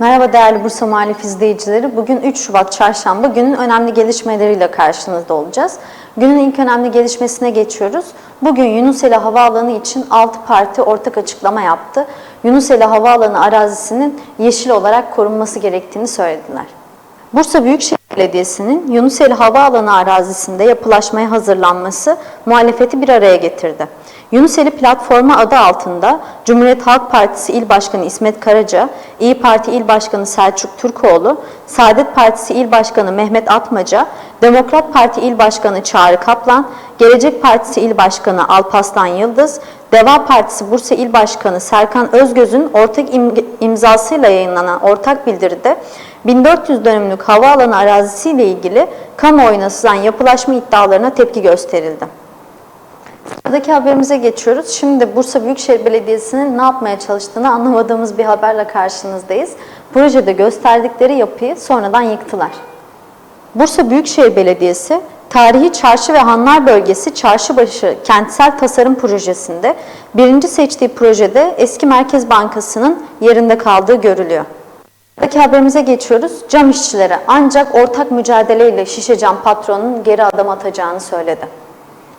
Merhaba değerli Bursa Muhalif izleyicileri. Bugün 3 Şubat Çarşamba günün önemli gelişmeleriyle karşınızda olacağız. Günün ilk önemli gelişmesine geçiyoruz. Bugün Yunuseli Havaalanı için 6 parti ortak açıklama yaptı. Yunuseli Havaalanı arazisinin yeşil olarak korunması gerektiğini söylediler. Bursa Büyükşehir Belediyesi'nin Yunuseli Havaalanı arazisinde yapılaşmaya hazırlanması muhalefeti bir araya getirdi. Yunuseli Platformu adı altında Cumhuriyet Halk Partisi İl Başkanı İsmet Karaca, İyi Parti İl Başkanı Selçuk Türkoğlu, Saadet Partisi İl Başkanı Mehmet Atmaca, Demokrat Parti İl Başkanı Çağrı Kaplan, Gelecek Partisi İl Başkanı Alpaslan Yıldız, Deva Partisi Bursa İl Başkanı Serkan Özgöz'ün ortak im- imzasıyla yayınlanan ortak bildiride 1400 dönümlük havaalanı arazisiyle ilgili kamuoyuna sızan yapılaşma iddialarına tepki gösterildi. Sıradaki haberimize geçiyoruz. Şimdi Bursa Büyükşehir Belediyesi'nin ne yapmaya çalıştığını anlamadığımız bir haberle karşınızdayız. Projede gösterdikleri yapıyı sonradan yıktılar. Bursa Büyükşehir Belediyesi, Tarihi Çarşı ve Hanlar Bölgesi Çarşıbaşı Kentsel Tasarım Projesi'nde birinci seçtiği projede eski Merkez Bankası'nın yerinde kaldığı görülüyor. Sıradaki haberimize geçiyoruz. Cam işçileri ancak ortak mücadeleyle şişe cam patronunun geri adım atacağını söyledi.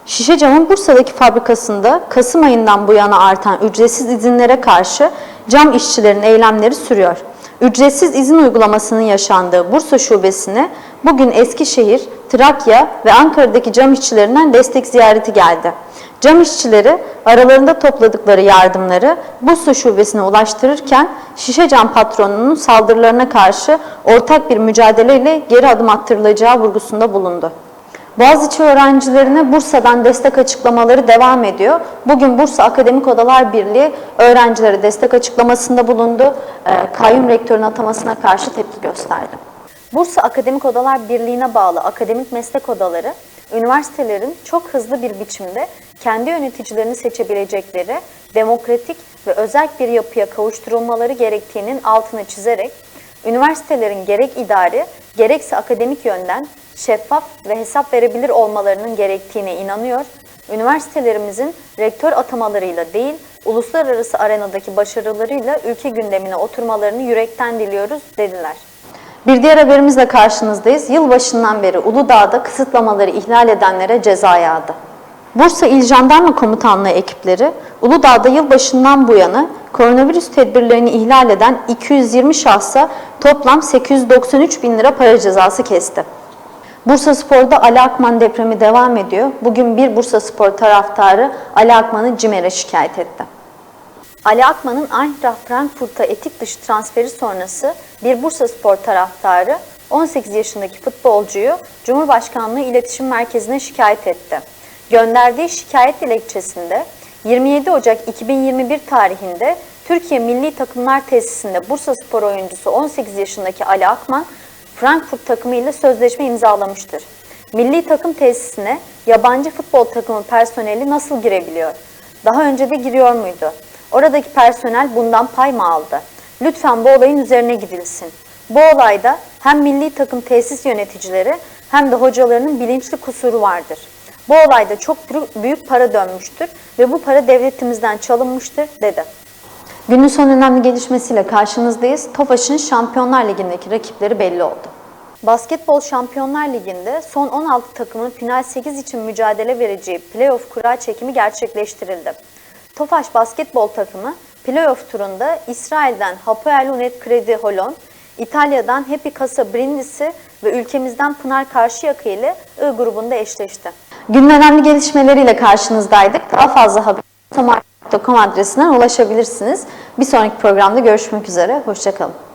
Şişe camın Bursa'daki fabrikasında Kasım ayından bu yana artan ücretsiz izinlere karşı cam işçilerin eylemleri sürüyor. Ücretsiz izin uygulamasının yaşandığı Bursa şubesine bugün Eskişehir, Trakya ve Ankara'daki cam işçilerinden destek ziyareti geldi. Cam işçileri aralarında topladıkları yardımları Bursa şubesine ulaştırırken şişe cam patronunun saldırılarına karşı ortak bir mücadeleyle geri adım attırılacağı vurgusunda bulundu. Boğaziçi öğrencilerine Bursa'dan destek açıklamaları devam ediyor. Bugün Bursa Akademik Odalar Birliği öğrencilere destek açıklamasında bulundu. Ee, Kayyum rektörün atamasına karşı tepki gösterdi. Bursa Akademik Odalar Birliği'ne bağlı akademik meslek odaları, üniversitelerin çok hızlı bir biçimde kendi yöneticilerini seçebilecekleri demokratik ve özerk bir yapıya kavuşturulmaları gerektiğinin altını çizerek, üniversitelerin gerek idari gerekse akademik yönden şeffaf ve hesap verebilir olmalarının gerektiğine inanıyor. Üniversitelerimizin rektör atamalarıyla değil, uluslararası arenadaki başarılarıyla ülke gündemine oturmalarını yürekten diliyoruz dediler. Bir diğer haberimizle karşınızdayız. Yılbaşından beri Uludağ'da kısıtlamaları ihlal edenlere ceza yağdı. Bursa İl Jandarma Komutanlığı ekipleri Uludağ'da yılbaşından bu yana koronavirüs tedbirlerini ihlal eden 220 şahsa toplam 893 bin lira para cezası kesti. Bursa Spor'da Ali Akman depremi devam ediyor. Bugün bir Bursa Spor taraftarı Ali Akman'ı CİMER'e şikayet etti. Ali Akman'ın Eintracht Frankfurt'a etik dışı transferi sonrası bir Bursa Spor taraftarı 18 yaşındaki futbolcuyu Cumhurbaşkanlığı İletişim Merkezi'ne şikayet etti. Gönderdiği şikayet dilekçesinde 27 Ocak 2021 tarihinde Türkiye Milli Takımlar Tesisinde Bursa Spor oyuncusu 18 yaşındaki Ali Akman Frankfurt takımı ile sözleşme imzalamıştır. Milli takım tesisine yabancı futbol takımı personeli nasıl girebiliyor? Daha önce de giriyor muydu? Oradaki personel bundan pay mı aldı? Lütfen bu olayın üzerine gidilsin. Bu olayda hem milli takım tesis yöneticileri hem de hocalarının bilinçli kusuru vardır. Bu olayda çok büyük para dönmüştür ve bu para devletimizden çalınmıştır dedi. Günün son önemli gelişmesiyle karşınızdayız. Tofaş'ın Şampiyonlar Ligi'ndeki rakipleri belli oldu. Basketbol Şampiyonlar Ligi'nde son 16 takımın final 8 için mücadele vereceği playoff kura çekimi gerçekleştirildi. Tofaş basketbol takımı playoff turunda İsrail'den Hapoel Unet Kredi Holon, İtalya'dan Happy Casa Brindisi ve ülkemizden Pınar Karşıyaka ile I grubunda eşleşti. Günün önemli gelişmeleriyle karşınızdaydık. Daha fazla haber adresinden ulaşabilirsiniz. Bir sonraki programda görüşmek üzere. Hoşçakalın.